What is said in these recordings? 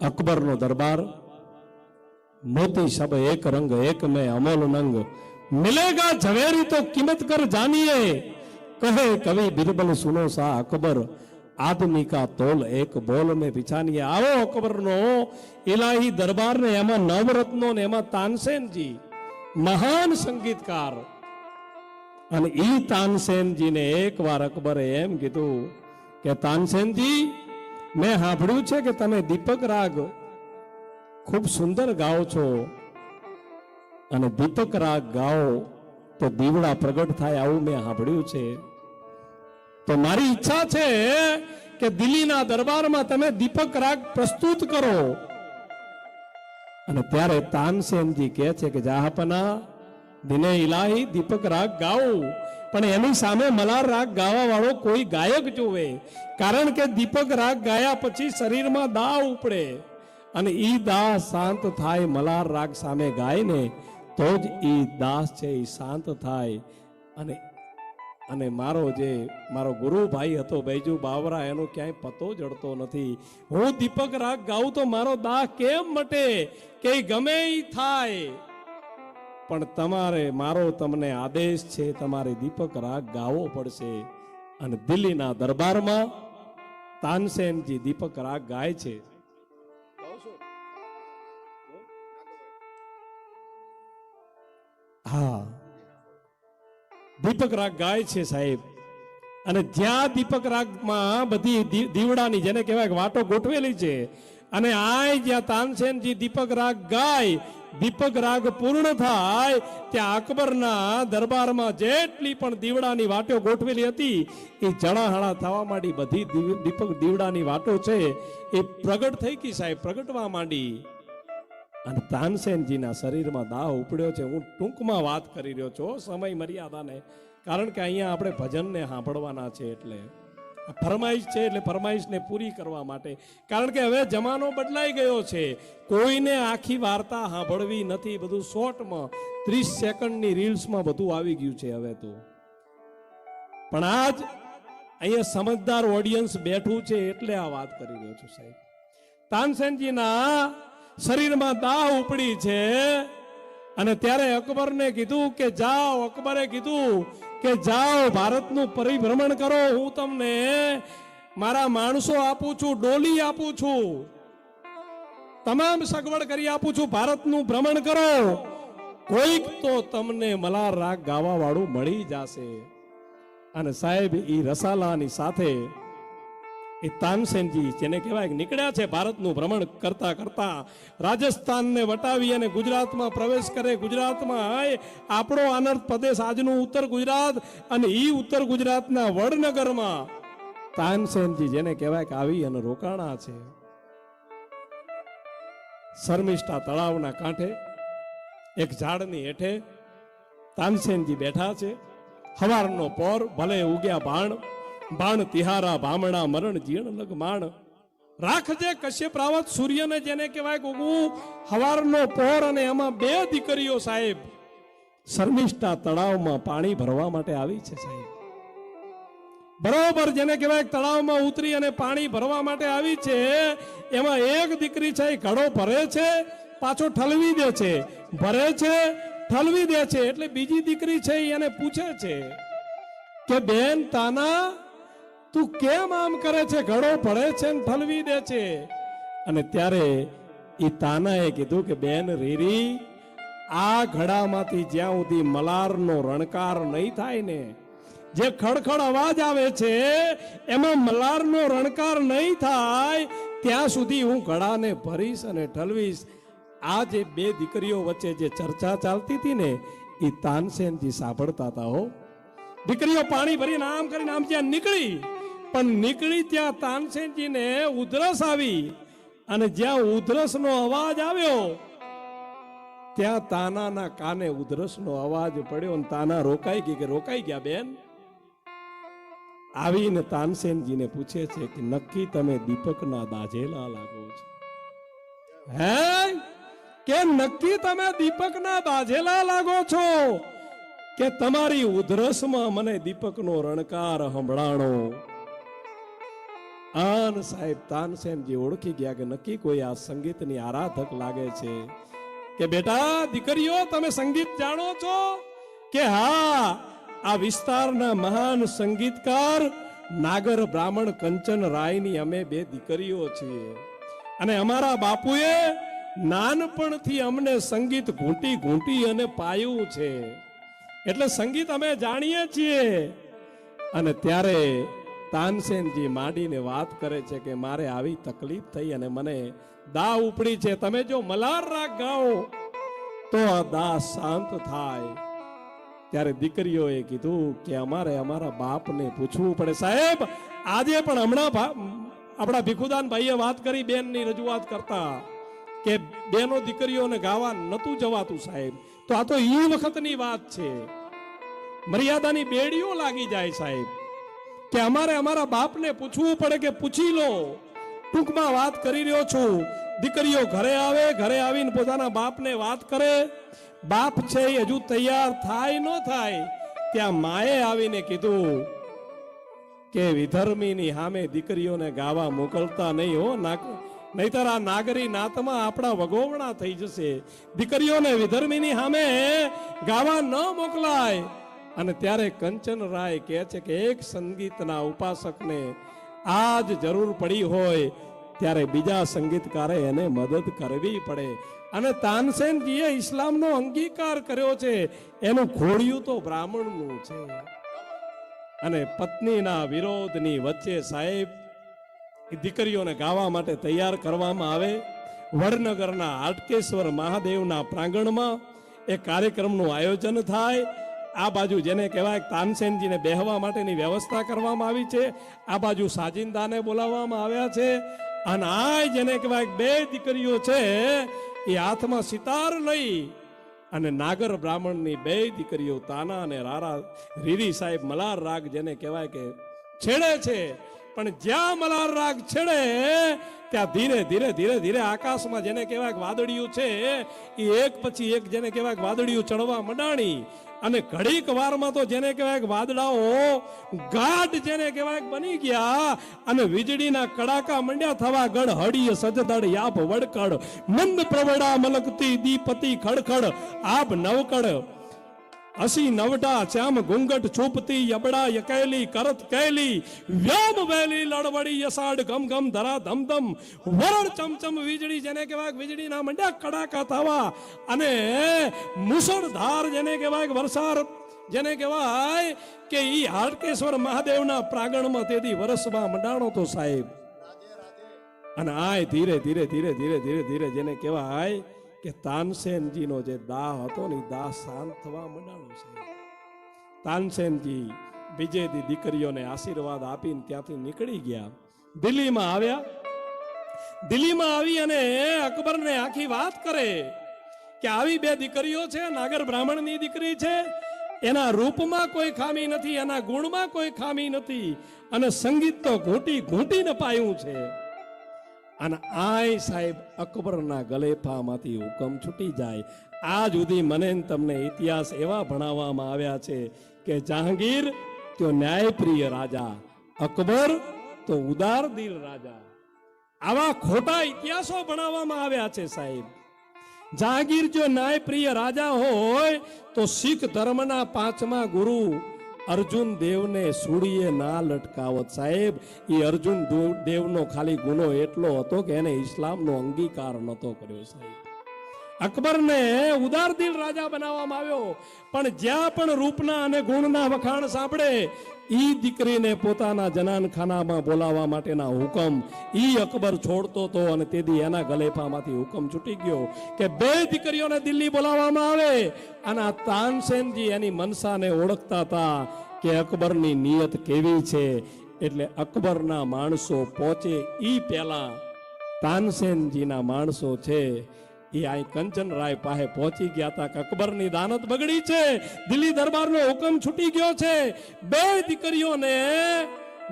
અકબરનો દરબાર. મોતી શબ એક રંગ, એક મે અમોલ નંગ. મિલેગા ઝવેરી તો કિંમત કર જાનીએ. કહે કવિ બિરબલ, સુનો સા અકબર. આદમી કા તોલ એક બોલ મેં બિછાનીએ આવો અકબરનો ઇલાહી દરબાર ને એમાં નવરત્નો ને એમાં તાનસેનજી. મહાન સંગીતકાર. અને ઈ તાનસેનજીને એકવાર અકબરે એમ કીધું કે, તાનસેનજી મેં સાંભળ્યું છે કે તમે દીપક રાગ ખૂબ સુંદર ગાઓ છો અને દીપક રાગ ગાઓ તો દીવડા પ્રગટ થાય આવું મેં સાંભળ્યું છે. તો મારી ઈચ્છા છે કે દિલ્હીના દરબારમાં તમે દીપક રાગ પ્રસ્તુત કરો. અને ત્યારે તાનસેનજી કહે છે કે જાહપના દિને ઇલાહી દીપક રાગ ગાઓ. પણ એની સામે મલાર રાગ ગાવાવાળો કોઈ ગાયક જોવે, કારણ કે દીપક રાગ ગાયા પછી શરીરમાં દાહ ઉપડે. અને એ દાહ શાંત થાય મલાર રાગ સામે ગાય ને તો જ એ દાસ છે એ શાંત થાય. અને અને મારો જે, મારો ગુરુ ભાઈ હતો, બૈજુ બાવરા, એનો ક્યાંય પતો જડતો નથી. હું દીપક રાગ ગાઉં તો મારો દાહ કેમ મટે? કે ગમે એ થાય. પણ તમારે, મારો તમને આદેશ છે, તમારે દીપક રાગ ગાવો પડશે. અને દિલ્હીના દરબારમાં તાનસેનજી દીપક રાગ ગાય છે. હા. દીપક રાગ ગાય છે સાહેબ. અને જ્યાં દીપક રાગમાં બધી દીવડાની જેને કહેવાય વાટો ગોઠવેલી છે અને આય જ્યાં તાનસેનજી દીપક રાગ ગાય, દીપક રાગ પૂર્ણ થાય, ત્યાં અકબરના દરબારમાં જેટલી પણ દીવડાની વાટો ગોઠવેલી હતી, એ જણાહણા થવા માંડી બધી દીપક દીવડાની વાટો છે, એ પ્રગટ થઈ ગઈ સાહેબ, પ્રગટવા માંડી. અને તાનસેનજીના શરીરમાં દાહ ઉપડ્યો છે, હું ટૂંકમાં વાત કરી રહ્યો છું સમય મર્યાદાને, કારણ કે અહીંયા આપણે ભજનને સાંભળવાના છે એટલે. ફરમાઈશ છે એટલે ફરમાઈશને પૂરી કરવા માટે. કારણ કે હવે જમાનો બદલાઈ ગયો છે. કોઈને આખી વાર્તા સાંભળવી નથી. બધું શોર્ટમાં, ત્રીસ સેકન્ડની રીલ્સમાં બધું આવી ગયું છે હવે તો. પણ આજ અહીંયા સમજદાર ઓડિયન્સ બેઠું છે એટલે આ વાત કરી રહ્યો છું સાહેબ. તાનસેનજીના શરીરમાં દાહ ઉપડી છે. અને ત્યારે અકબરને કીધું કે જાઓ, અકબરે કીધું કે જાઓ, ભારતનું પરિભ્રમણ કરો. હું તમને મારા માણસો આપું છું, ડોલી આપું છું. તમામ સગવડ કરી આપું છું, ભારતનું ભ્રમણ કરો. કોઈક તો તમને મલાર રાગ ગાવા વાળું મળી જશે. અને સાહેબ એ રસાલાની સાથે એ તાનસેનજી જેને કહેવાય નીકળ્યા છે ભારતનું ભ્રમણ કરતા કરતા રાજસ્થાનને વટાવી અને ગુજરાતમાં પ્રવેશ કરે. ગુજરાતમાં આય આપણો આનંદ પ્રદેશ આજનું ઉત્તર ગુજરાત અને ઈ ઉત્તર ગુજરાતના વડનગરમાં. તાનસેનજી જેને કહેવાય કે આવી અને રોકાણા છે. શર્મિષ્ઠા તળાવના કાંઠે, એક ઝાડની હેઠે તાનસેનજી બેઠા છે. હવારનો પોર ભલે ઉગ્યા બાણ બાણ તિહારા, ભામણા, મરણ, જીણ, લગ, માણ. રાખજે કશ્યપ રાવત સૂર્યને જેને કહેવાય કે હવારનો પહોર અને એમાં બે દીકરીઓ સાહેબ. શર્મિષ્ઠા તળાવમાં પાણી ભરવા માટે આવી છે સાહેબ. બરોબર જેને કહેવાય તળાવમાં ઉતરી અને પાણી ભરવા માટે આવી છે, એમાં એક દીકરી છે, એ ઘડો ભરે છે, પાછો ઠલવી દે છે. ભરે છે, ઠલવી દે છે, એટલે બીજી દીકરી છે એને પૂછે છે કે, બેન, તાના તું કેમ આમ કરે છે? ઘડો ભળે છે ને ઠલવી દે છે? અને ત્યારે એ તાનાએ કીધું કે, બેન રીરી, આ ઘડામાંથી જ્યાં સુધી મલારનો રણકાર નહીં થાય ને, જે ખડખડ અવાજ આવે છે, એમાં મલારનો રણકાર નહીં થાય, ત્યાં સુધી હું ઘડાને ભરીશ અને ઠલવીશ. આ જે બે દીકરીઓ વચ્ચે જે ચર્ચા ચાલતી હતી ને એ તાનસેનજી સાંભળતા હતા હો. દીકરીઓ પાણી ભરીને આમ કરીને આમ ત્યાં નીકળી પણ નીકળી ત્યાં તાનસેનજીને ઉધરસ આવી અને જ્યાં ઉધરસનો અવાજ આવ્યો, ત્યાં તાનાના કાને ઉધરસનો અવાજ પડ્યો અને તાના રોકાઈ ગઈ કે રોકાઈ ગયા બેન? આવીને તાનસેનજીને પૂછે છે કે નક્કી તમે દીપકના દાજેલા લાગો છો? હે? કે નક્કી તમે દીપકના દાજેલા લાગો છો? કે તમારી ઉધરસમાં મને દીપકનો રણકાર સંભળાણો? આન સાહેબ તાનસેનજી ઓળખી ગયા કે નક્કી કોઈ આ સંગીતની આરાધક લાગે છે કે બેટા, દીકરીઓ, તમે સંગીત જાણો છો કે હા, આ વિસ્તારના મહાન સંગીતકાર નાગર બ્રાહ્મણ કંચન રાયની અમે બે દીકરીઓ છીએ. અને અમારા બાપુએ નાનપણથી અમને સંગીત ઘૂંટી ઘૂંટી અને પાયું છે. એટલે સંગીત અમે જાણીએ છીએ. અને ત્યારે તાનસેનજી માંડીને વાત કરે છે કે મારે આવી તકલીફ થઈ અને મને દા ઉપડી છે. તમે જો મલાર રાગ ગાઓ, તો આ દા શાંત થાય. ત્યારે દીકરીઓએ કીધું કે અમારે અમારા બાપને પૂછવું પડે. સાહેબ, આજે પણ હમણાં આપણા ભીખુદાન ભાઈએ વાત કરી, બેનની રજૂઆત કરતા કે બેનો દીકરીઓને ગાવા નતું જવાતું સાહેબ. તો આ તો એ વખતની વાત છે. મર્યાદાની બેડીઓ લાગી જાય સાહેબ. કે અમારે અમારા બાપને પૂછવું પડે કે પૂછી લો. ટૂંકમાં વાત કરી રહ્યો છું. દીકરીઓ ઘરે આવે, ઘરે આવીને પોતાના બાપને વાત કરે. બાપ છે એ હજુ તૈયાર થાય ન થાય ત્યાં માએ આવીને કીધું કે વિધર્મીની સામે દીકરીઓને ગાવા મોકલતા નહીં હો. ના નહીતર આ નાગરી નાતમાં આપણા વગોવણા થઈ જશે. દીકરીઓને વિધર્મીની સામે ગાવા ન મોકલાય. અને ત્યારે કંચન રાય કહે છે કે એક સંગીતના ઉપાસકને આજ જરૂર પડી હોય, ત્યારે બીજા સંગીતકારે એને મદદ કરવી પડે. અને તાનસેનજીએ ઇસ્લામનો અંગીકાર કર્યો છે. એનું ઘોડિયું તો બ્રાહ્મણનું છે. અને પત્નીના વિરોધની વચ્ચે સાહેબ દીકરીઓને ગાવા માટે તૈયાર કરવામાં આવે. વડનગરના હાટકેશ્વર મહાદેવના પ્રાંગણમાં એ કાર્યક્રમનું આયોજન થાય. આ બાજુ જેને કહેવાય તાનસેનજીને બેહવા માટેની વ્યવસ્થા કરવામાં આવી છે. આ બાજુ સાજિંદાને બોલાવવામાં આવ્યા છે. અને આ જેને કહેવાય બે દીકરીઓ છે, એ હાથમાં સિતાર લઈ અને નાગર બ્રાહ્મણની બે દીકરીઓ તાના અને રારા રીરી સાહેબ મલાર રાગ જેને કહેવાય કે છેડે છે. પણ જ્યાં મલાર રાગ છેડે, ત્યાં ધીરે ધીરે ધીરે ધીરે આકાશમાં જેને કહેવાય વાદળિયું છે, એ એક પછી એક જેને કહેવાય વાદળિયું ચડવા મંડાણી અને ઘડીક વારમાં તો જેને કહેવાય વાદળાઓ ગાઢ જેને કહેવાય બની ગયા અને વીજળીના કડાકા મંડ્યા થવા ગઢ હડીય સજદળ યાપ વડકડ મંદ પ્રવડા મલકતી દીપતિ ખડખડ આપ નવકડ અસી નવડા શ્યામ ઘૂંઘટ છૂપતી યબડા યકેલી કરત કેલી વ્યામ વેલી લડવડી યસાડ ગમ ગમ ધરા ધમ ધમ વરણ ચમચમ વીજળી જેને કહેવાય વીજળીના મંડ્યા કડાકા થવા અને મુસળધાર જેને કહેવાય વરસાદ જેને કહેવાય કે ઈ હાડકેશ્વર મહાદેવના પ્રાંગણમાં તેથી વરસમાં મંડાણો તો સાહેબ અને આય ધીરે ધીરે ધીરે ધીરે ધીરે ધીરે જેને કહેવાય કે તાનસેનજીનો જે દાહ હતો ને દાહ શાંત થવા મંડાણો છે. તાનસેનજી બીજેથી દીકરીઓને આશીર્વાદ આપીને ત્યાંથી નીકળી ગયા. દિલ્હીમાં આવ્યા. દિલ્હીમાં આવી અને અકબરને આખી વાત કરે કે આવી બે દીકરીઓ છે, નાગર બ્રાહ્મણની દીકરી છે, એના રૂપમાં કોઈ ખામી નથી, એના ગુણમાં કોઈ ખામી નથી, અને સંગીત તો ઘૂંટી ઘૂંટીને પાયું છે. અને આય સાહેબ અકબરના ગલેફામાંથી હુકમ છૂટી જાય. આ સુધી મને તમને ઇતિહાસ એવા ભણાવવામાં આવ્યા છે કે જહાંગીર તો ન્યાયપ્રિય રાજા, અકબર તો ઉદાર દિલ રાજા. આવા ખોટા ઇતિહાસો ભણાવવામાં આવ્યા છે સાહેબ. જહાંગીર જો ન્યાયપ્રિય રાજા હોય તો શીખ ધર્મના પાંચમા ગુરુ અર્જુન દેવને સૂર્યે ના લટકાવત. સાહેબ એ અર્જુન દેવનો ખાલી ગુનો એટલો હતો કે એને ઇસ્લામનો અંગીકાર નતો કર્યો સાહેબ. અકબરને ઉદાર દિલ રાજા બનાવવામાં આવ્યો. પણ જ્યાં પણ રૂપના અને ગુણના વખાણ સાંભળે ઈ દીકરીને પોતાના જનાનખાનામાં બોલાવવા માટેના હુકમ ઈ અકબર છોડતો હતો અને તેથી એના ગલેફામાંથી હુકમ છૂટી ગયો કે બે દીકરીઓને દિલ્હી બોલાવવામાં આવે. અને આ તાનસેનજી એની મનસાને ઓળખતા હતા કે અકબરની નિયત કેવી છે. એટલે અકબરના માણસો પહોંચે ઈ પહેલા તાનસેનજીના માણસો છે. એ અહીં કંચનરાય પાસે પહોંચી ગયા હતા કે અકબરની દાનત બગડી છે. દિલ્હી દરબારનો હુકમ છૂટી ગયો છે. બે દીકરીઓને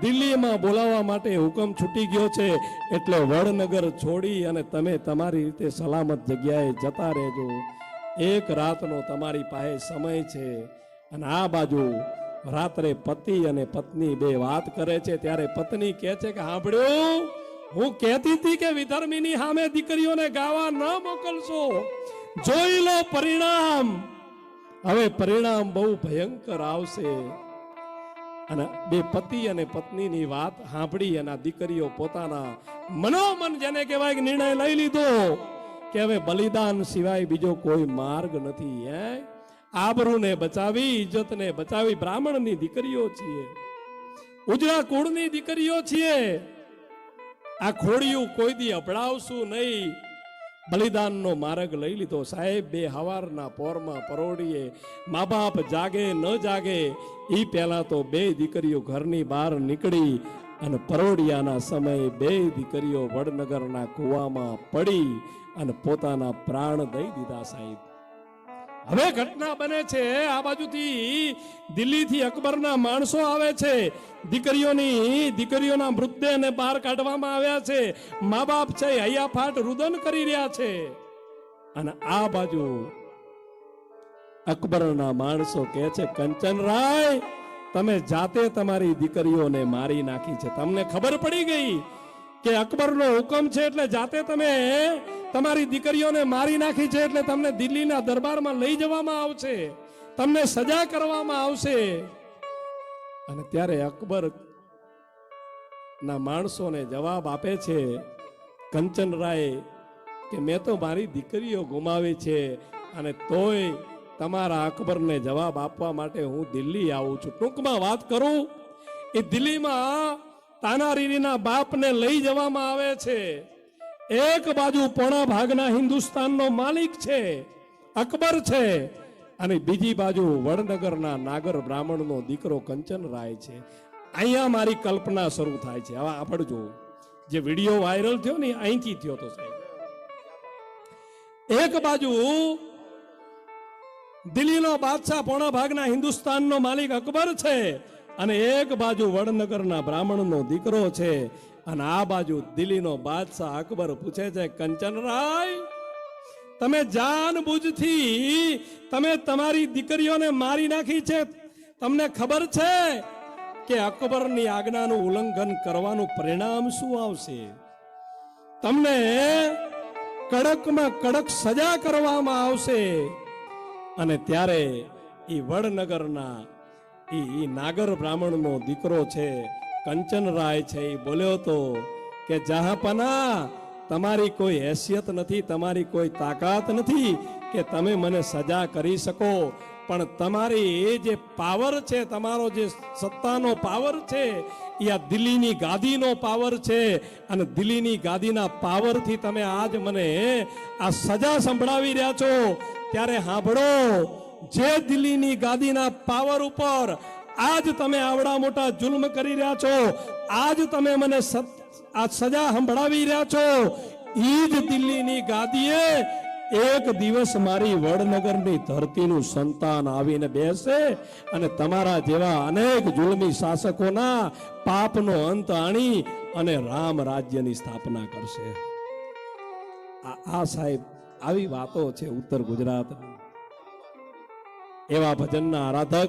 દિલ્હીમાં બોલાવવા માટે હુકમ છૂટી ગયો છે. એટલે વડનગર છોડી અને તમે તમારી રીતે સલામત જગ્યાએ જતા રહેજો. એક રાતનો તમારી પાસે સમય છે. અને આ બાજુ રાત્રે પતિ અને પત્ની બે વાત કરે છે. ત્યારે પત્ની કહે છે કે સાંભળ્યું હું કહેતી હતી કે વિધર્મીની સામે દીકરીઓને ગાવા ન મોકલશો. જોઈ લો પરિણામ. હવે પરિણામ બહુ ભયંકર આવશે. અને બે પતિ અને પત્નીની વાત સાંભળી અને દીકરીઓ પોતાના મનોમન જેને કહેવાય નિર્ણય લઈ લીધો કે હવે બલિદાન સિવાય બીજો કોઈ માર્ગ નથી, હે? આબરૂને બચાવી, ઇજ્જતને બચાવી બ્રાહ્મણની દીકરીઓ છીએ. ઉજળા કુળની દીકરીઓ છીએ. આ ખોડિયું કોઈ દી અપડાવશું નહીં. બલિદાનનો માર્ગ લઈ લીધો. સાહેબ, બે હવારના પોરમાં પરોડીએ મા બાપ જાગે ન જાગે એ પહેલા તો બે દીકરીઓ ઘરની બહાર નીકળી અને પરોડિયાના સમયે બે દીકરીઓ વડનગરના કૂવામાં પડી અને પોતાના પ્રાણ દઈ દીધા સાહેબ. હવે ઘટના બને છે. આ બાજુથી દિલ્હીથી અકબરના માણસો આવે છે. દીકરીઓની, દીકરીઓના મૃતદેહને બહાર કાઢવામાં આવ્યા છે. મા બાપ છે હૈયાફાટ રુદન કરી રહ્યા છે. અને આ બાજુ અકબરના માણસો કહે છે કંચનરાય તમે જાતે તમારી દીકરીઓને મારી નાખી છે. તમને ખબર પડી ગઈ કે અકબરનો હુકમ છે એટલે જાતે તમે તમારી દીકરીઓને મારી નાખી છે એટલે તમને દિલ્હીના દરબારમાં લઈ જવામાં આવશે. તમને સજા કરવામાં આવશે. અને ત્યારે અકબર ના માણસોને જવાબ આપે છે કંચનરાય કે મેં તો મારી દીકરીઓ ગુમાવી છે અને તોય તમારા અકબરને જવાબ આપવા માટે હું દિલ્હી આવું છું. ટૂંકમાં વાત કરું, એ દિલ્હીમાં તાનારીના બાપને લઈ જવામાં આવે છે. એક બાજુ પોણા ભાગના હિન્દુસ્તાનનો માલિક છે, અકબર છે, અને બીજી બાજુ વડનગરના નાગર બ્રાહ્મણનો દીકરો કંચન છે. અહીંયા મારી કલ્પના શરૂ થાય છે. હવે આપડજો જે વીડિયો વાયરલ થયો ને અહીંથી થયો તો સાહેબ. એક બાજુ દિલ્હીનો બાદશાહ પોણા ભાગના હિન્દુસ્તાનનો માલિક અકબર છે, અને એક બાજુ વડનગરના બ્રાહ્મણનો દીકરો છે. અને આ બાજુ દિલ્હીનો બાદશાહ અકબર પૂછે છે, કંચનરાય, તમે જાન બુજથી તમે તમારી દીકરીઓને મારી નાખી છે. તમને ખબર છે કે અકબરની આજ્ઞાનું ઉલ્લંઘન કરવાનું પરિણામ શું આવશે? તમને કડકમાં કડક સજા કરવામાં આવશે. અને ત્યારે એ વડનગરના એ નાગર બ્રાહ્મણનો દીકરો છે કંચનરાય છે એ બોલ્યો તો કે જહાપના તમારી કોઈ હેસિયત નથી, તમારી કોઈ તાકાત નથી કે તમે મને સજા કરી શકો. પણ તમારી એ જે પાવર છે, તમારો જે સત્તાનો પાવર છે, એ આ દિલ્હીની ગાદીનો પાવર છે. અને દિલ્હીની ગાદીના પાવરથી તમે આજ મને આ સજા સંભળાવી રહ્યા છો. ત્યારે સાંભળો, જે દિલ્હીની ગાદીના પાવર ઉપર આજ તમે આવડા મોટા જુલ્મ કરી રહ્યા છો. આજ તમે મને આ સજા સંભળાવી રહ્યા છો. ઈ જ દિલ્હીની ગાદીએ એક દિવસ મારી વડનગરની ધરતીનું સંતાન આવીને બેસે અને તમારા જેવા અનેક જુલમી શાસકોના પાપનો અંત આણી અને રામ રાજ્યની સ્થાપના કરશે. આ સાહેબ, આવી વાતો છે ઉત્તર ગુજરાત એવા ભજનના આરાધક